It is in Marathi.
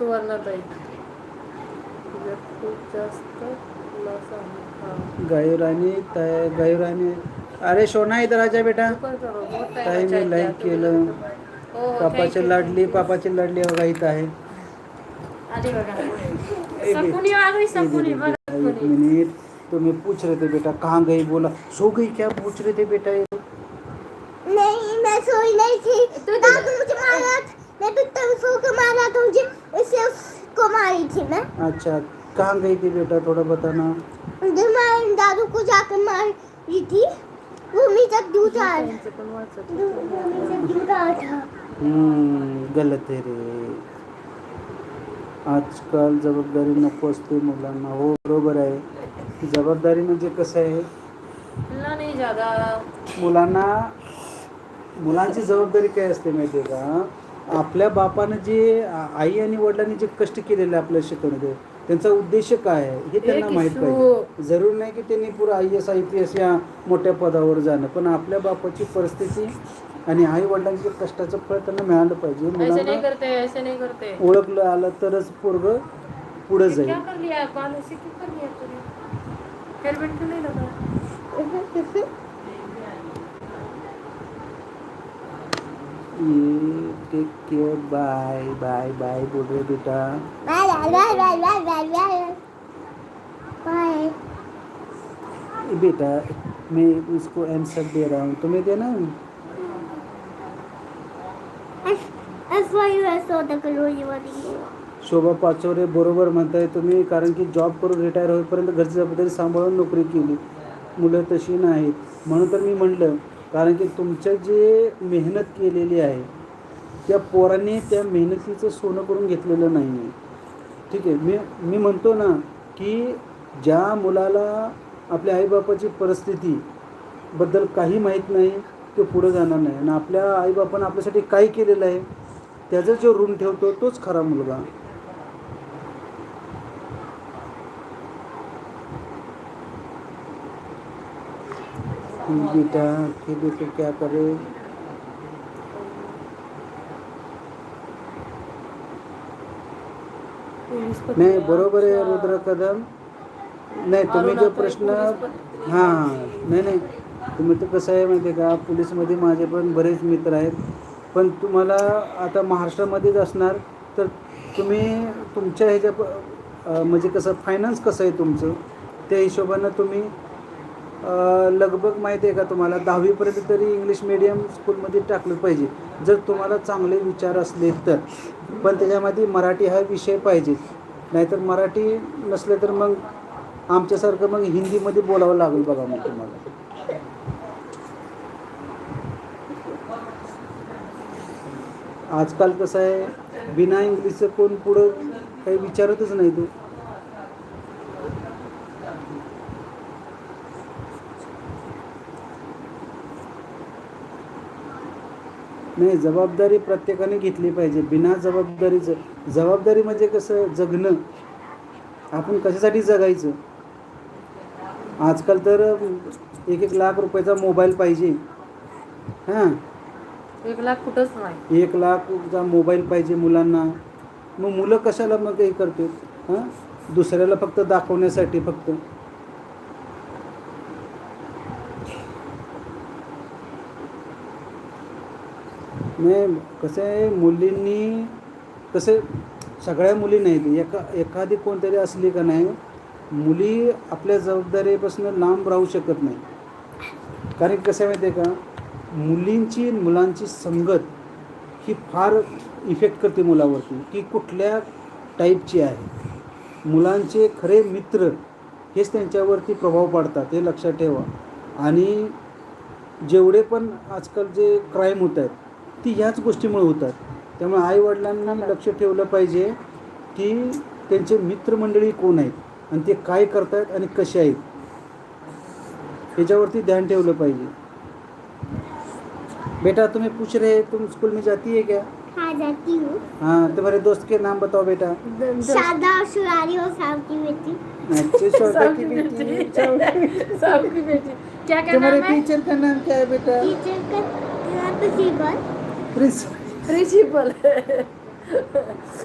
सुवर्णदायी खूप जास्त गायुराणी गायुराणी अरे सोना इथं राजा बेटा। ताई मी लाईक केलं. पापाची लाडली पापाची लाडली बघा इथं आहे. एक मिनट. तुम्हें पूछ रहे थे बेटा कहाँ गई? बोला. सो गई क्या पूछ रहे थे बेटा नहीं मैं सोई नहीं थी। तू तो मुझे मारा मैं अच्छा कहाँ गई थी बेटा? थोड़ा बताना। मार दादू को जाकर मारी थी वो मी तक दूध आ रहा वाचत वो मी तक दूध आ रहा था। हम्म, गलत आहे रे। आजकाल जबाबदारी नको असते मुलांना। हो बरोबर आहे। जबाबदारी म्हणजे कसं आहे? ना नाही ज़्यादा मुलांना मुलांची जबाबदारी काय असते माहिती आहे का? आपल्या बापानं जे आई आणि वडिलांनी जे कष्ट केलेले आपल्या शिकवण्याचे त्यांचा उद्देश काय आहे? हे त्यांना माहीत. पाहिजे. जरूर नाही की त्यांनी पुरं I S I P S या मोठ्या पदावर जाणं पण आपल्या बापाची परिस्थिती आणि आई वडिलांचे कष्टाचं फळ त्यांना मिळालं पाहिजे. ऐसे नहीं मुलांना करते ऐसे नहीं करते. ओळखलं आलं तरच पोरग पुढे क्या जाईल helmet you take care bye bye bye बोल रहे बेटा। Bye bye bye bye bye bye bye बेटा मैं उसको आंसर दे रहा हूँ। तुम्हें देना है? शोभा पाचोरे बरोबर म्हणताय तुम्ही कारण की जॉब करून रिटायर होईपर्यंत घरची जबाबदारी सांभाळून नोकरी केली. मुलं तशी नाहीत. म्हणून तर मी म्हटलं कारण की तुमच्या जे मेहनत केलेली आहे त्या पोरांनी त्या मेहनतीचं सोनं करून घेतलेलं नाही आहे ठीक आहे मी मी म्हणतो ना की ज्या मुलाला आपल्या आईबापाची परिस्थितीबद्दल काही माहीत नाही तो पुढं जाणार नाही. आणि आपल्या आईबापानं आपल्यासाठी काय केलेलं आहे त्याचा जो ऋण ठेवतो तोच खरा मुलगा. बेटा के देखो क्या करे? नाही बरोबर आहे रुद्र कदम? नाही तुम्ही जो प्रश्न पोलीस हां नाही नाही तुम्ही तर कसं आहे माहिती आहे का? पोलीसमध्ये माझे पण बरेच मित्र आहेत. पण तुम्हाला आता महाराष्ट्रामध्येच असणार तर तुम्ही तुमच्या ह्याच्या प- म्हणजे कसं फायनान्स कसं आहे तुमचं? त्या हिशोबानं तुम्ही लगभग माहिती आहे का तुम्हाला? दहावीपर्यंत तरी इंग्लिश मिडियम स्कूलमध्ये टाकलं पाहिजे. जर तुम्हाला चांगले विचार असले तर. पण त्याच्यामध्ये मराठी हा विषय पाहिजे. नाहीतर मराठी नसले तर मग आमच्यासारखं मग हिंदीमध्ये बोलावं लागेल बघा मग तुम्हाला. आजकाल कसं आहे बिना इंग्लिशचं कोण पुढं काही विचारतच नाही तो. नाही जबाबदारी प्रत्येकाने घेतली पाहिजे. बिना जबाबदारीचं जबाबदारी म्हणजे कसं? जगणं. आपण कशासाठी जगायचं? आजकाल तर एक एक लाख रुपयाचा मोबाईल पाहिजे. हां? एक लाख कुठंच नाही. एक लाखचा मोबाईल पाहिजे मुलांना. मग मुलं कशाला मग हे करते हां? दुसऱ्याला फक्त दाखवण्यासाठी फक्त. नाही कसं आहे मुलींनी कसं सगळ्या मुली नाहीत एका एखादी कोणतरी असली का नाही मुली आपल्या जबाबदारीपासून लांब राहू शकत नाही. कारण कसं आहे माहिती आहे का? मुलींची मुलांची संगत ही फार इफेक्ट करते मुलावरती. की कुठल्या टाईपची आहे? मुलांचे खरे मित्र हेच त्यांच्यावरती प्रभाव पाडतात हे लक्षात ठेवा. आणि जेवढे पण आजकाल जे क्राईम होत आहेत ती ह्याच गोष्टीमुळे होतात. त्यामुळे आईवडिलांना लक्ष ठेवलं पाहिजे की त्यांचे मित्रमंडळी कोण आहेत आणि ते काय करतायत आणि कसे आहेत. ह्याच्यावरती ध्यान ठेवलं पाहिजे. बेटा तुम्हें पूछ रहे हैं, तुम स्कूल में जाती है क्या? हाँ जाती हूँ. हाँ तुम्हारे दोस्त के नाम बताओ बेटा. शारदा और सुरारी और की बेटी. की बेटी। सबकी बेटी. क्या क्या तुम्हारे नाम है? टीचर का नाम क्या है बेटा? टीचर का प्रिंसिपल प्रिंसिपल प्रिंसिपल